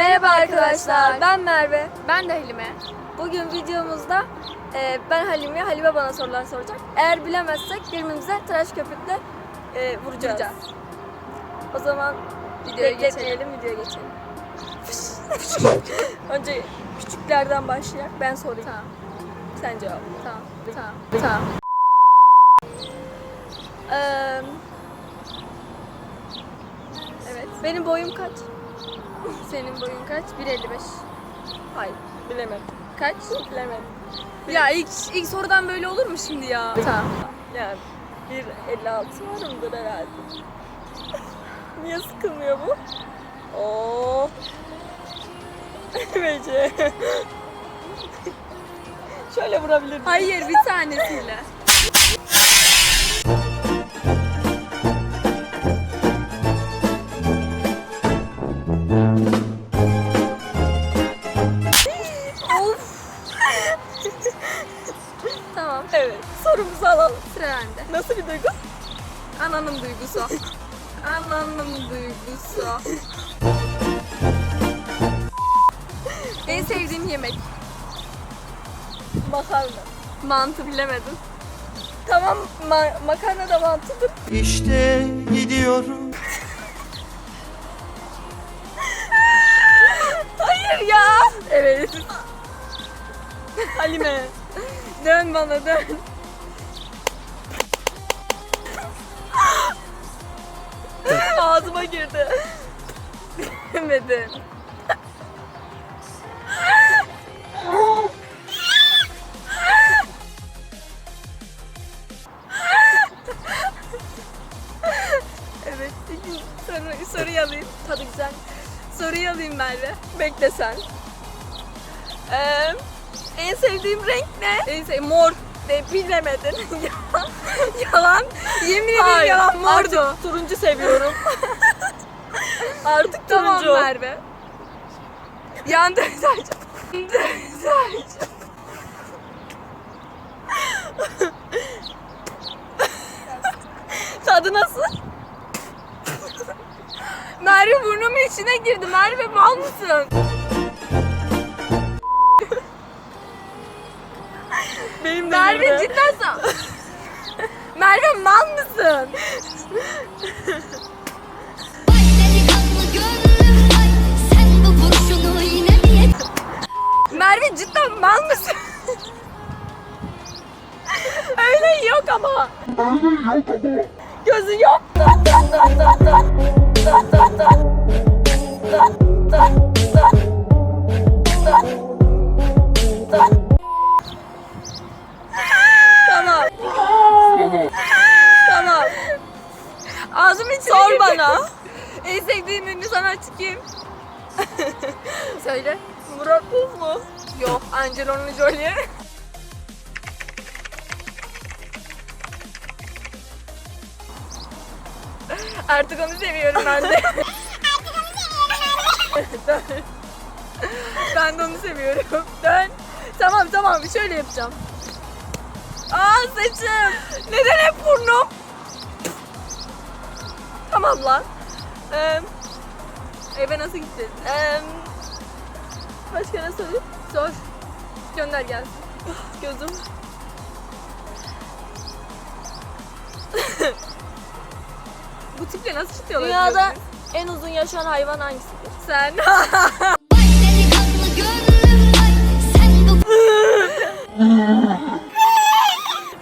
Merhaba arkadaşlar, ben Merve. Ben de Halime. Bugün videomuzda e, ben Halime, Halime bana sorular soracak. Eğer bilemezsek birbirimize tıraş köpükle e, vuracağız. Vuracağız. O zaman Videoya bekletmeyelim, videoya geçelim. Önce küçüklerden başlayak, ben sorayım. Tamam, Sen cevap. tamam, tamam, tamam. Eee, evet, benim boyum kaç? Senin boyun kaç? 1.55. Hayır, bilemedim. Kaç? Bilemedim. Ya ilk ilk sorudan böyle olur mu şimdi ya? Tamam. Yani 1.56 varımdır herhalde. Niye sıkılmıyor bu? Oo. Bece. Şöyle vurabilir Hayır, bir tanesiyle. Alalım. Sıra bende. Nasıl bir duygu? Ananın duygusu. Ananın duygusu. en sevdiğim yemek. Makarna. Mantı bilemedim. Tamam ma- makarna da mantıdır. İşte gidiyorum. Hayır ya. Evet. Halime. Dön bana dön. Ağzıma girdi. Bilmedin. evet, soru, soruyu alayım. Tadı güzel. Soruyu alayım Merve. Bekle sen. Ee, en sevdiğim renk ne? En sevdiğim mor. De, bilemedin. yalan. Yemin ederim Hayır, yalan mordu. Artık turuncu seviyorum. artık Tamam turuncu. Merve. Yandı sadece. Tadı nasıl? Merve burnumun içine girdi. Merve mal mısın? Merve cidden sen. Merve mal mısın? Merve cidden mal mısın? Öyle yok ama. Gözü yok. Bana. En sevdiğim ünlü sanatçı kim? Söyle. Murat Buz mu? Yok, Angelina Jolie. Artık onu seviyorum ben de. Dön. ben de onu seviyorum. Dön. Tamam tamam şöyle yapacağım. Aa saçım. Neden hep burnum? Lan. Ee, Eve nasıl gideceğiz? ee, başka ne sorayım? Sor. Gönder gelsin. Gözüm. Bu tiple nasıl çıkıyorlar? Dünyada en uzun yaşayan hayvan hangisidir? Sen.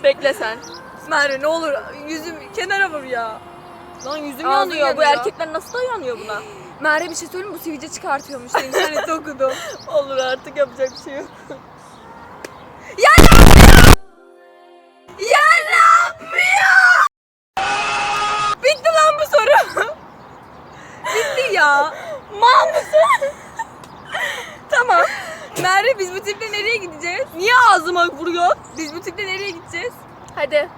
Bekle sen. Merve ne olur yüzüm kenara vur ya. Lan yüzüm Ağzın yanıyor. Bu yanıyor. erkekler nasıl dayanıyor buna? Merve bir şey söyleyeyim mi? Bu sivilce çıkartıyormuş. İnternette okudum. Olur artık yapacak bir şey yok. Ya ne yapıyor? Ya ne yapıyor? Bitti lan bu soru. Bitti ya. Mal mısın? Tamam. Merve biz bu tiple nereye gideceğiz? Niye ağzıma vuruyor? Biz bu tiple nereye gideceğiz? Hadi.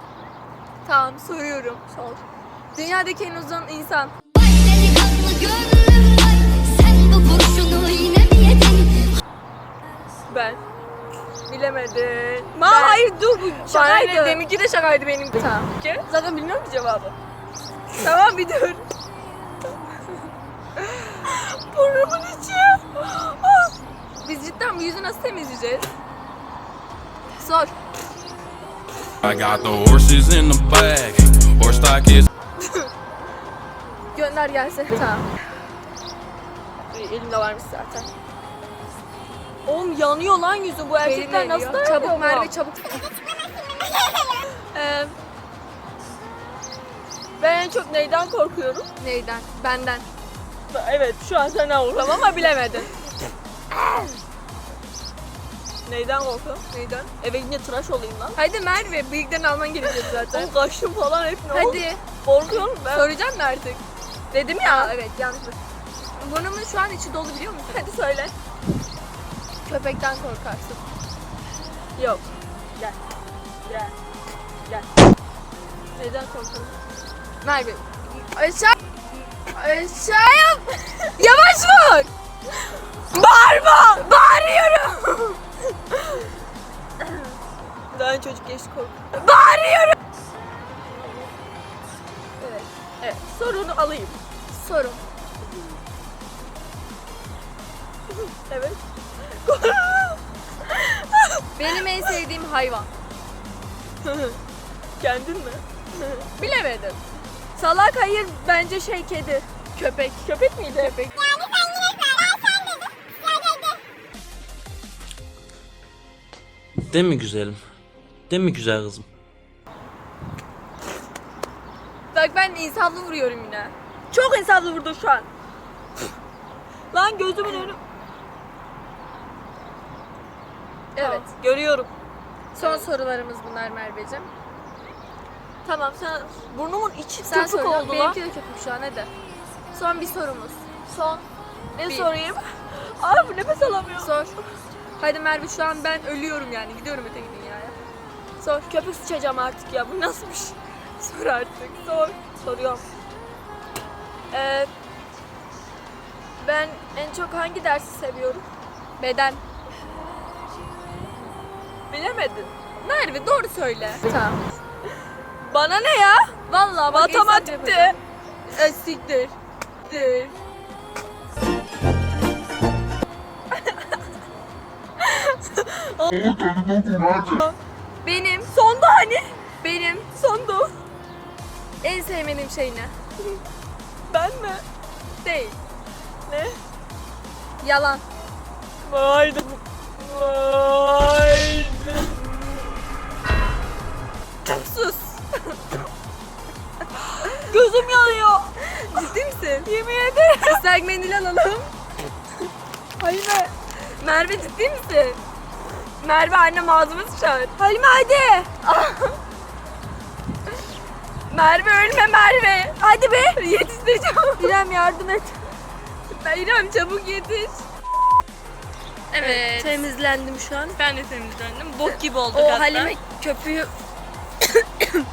Tamam soruyorum. Sor. Dünyadaki en uzun insan. bu? Ben. Bilemedin. Ma Ben- hayır dur bu Şakaydı. şakaydı. Deminki de şakaydı benim. Tamam. Zaten bilmiyorum ki cevabı. Tamam bir dur. Burnumun içi. temizleyeceğiz? Sor. I got the horses in the back. Horse stock is Gönder gelsin. Tamam. Elimde varmış zaten. Oğlum yanıyor lan yüzü bu erkekler nasıl dayanıyor Çabuk bu? Merve çabuk. Ee, ben en çok neyden korkuyorum? Neyden? Benden. Evet şu an senden korkuyorum ama bilemedin. neyden korkuyorum? Neyden? Eve gidince tıraş olayım lan. Hadi Merve bıyıklarını alman gerekecek zaten. Oğlum kaşım falan hep ne oldu? Hadi. Korkuyorum ben. Soracağım mı artık? Dedim ya. Aa, evet yanlış. Burnumun şu an içi dolu biliyor musun? Hadi söyle. Köpekten korkarsın. Yok. Gel. Gel. Gel. Neyden korkuyorum? Merve. Aşağı. Aşağıya. Yavaş vur. Bağırma! Bağırıyorum! Daha çocuk geçti korkuyorum. Bağırıyorum! Evet. Sorunu alayım. Sorun. Evet. Benim en sevdiğim hayvan. Kendin mi? Bilemedim. Salak hayır bence şey kedi. Köpek. Köpek miydi? Köpek. Değil mi güzelim? Değil mi güzel kızım? Bak ben insaflı vuruyorum yine. Çok insaflı vurdu şu an. Lan gözümün önü. Evet. Görüyorum. Son sorularımız bunlar Merveciğim. Tamam sen burnumun içi Sen köpük sor. oldu lan. Benimki de köpük şu an hadi. Son bir sorumuz. Son. Ne Bir. sorayım? Abi nefes alamıyorum. Sor. Hadi Merve şu an ben ölüyorum yani. Gidiyorum öteki dünyaya. Sor. Köpük sıçacağım artık ya. Bu nasıl bir şey? Sor artık. Sor. Soruyorum. Ee, ben en çok hangi dersi seviyorum? Beden. Bilemedin. Merve doğru söyle. Tamam. Bana ne ya? Vallahi bak yapacağım. E, siktir. Siktir. Benim Sonda hani? benim Sondu. En sevmediğim şey ne? Ben mi? Değil. Ne? Yalan. Vaydı. Vaydı. Sus. Gözüm yanıyor. Ciddi misin? Yemin ederim. Mendil alalım. Halime. Merve ciddi misin? Merve annem ağzıma sıçar. Halime hadi. Merve ölme Merve. Hadi be. Yetiştireceğim. İrem yardım et. İrem çabuk yetiş. Evet. Temizlendim şu an. Ben de temizlendim. Bok gibi olduk O hatta. Halime köpüğü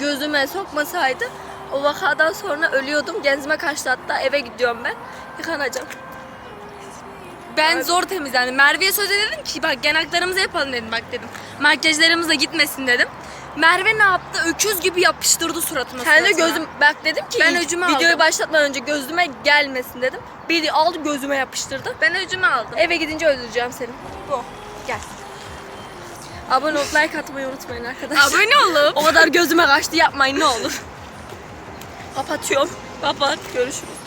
gözüme sokmasaydı o vakadan sonra ölüyordum. Genzime kaçtı hatta eve gidiyorum ben. Yıkanacağım. Ben zor temizlendim. Merve'ye söz dedim ki bak yanaklarımızı yapalım dedim bak dedim. Makyajlarımız da gitmesin dedim. Merve ne yaptı? Öküz gibi yapıştırdı suratıma. Kendi suratına. gözüm bak dedim ki Ben öcümü videoyu aldım. başlatmadan önce gözüme gelmesin dedim. Biri aldı gözüme yapıştırdı. Ben öcümü aldım. Eve gidince öldüreceğim seni. Bu. Gel. Abone olup like atmayı unutmayın arkadaşlar. Abone olup O kadar gözüme kaçtı yapmayın ne olur. Kapatıyorum. Kapat. Görüşürüz.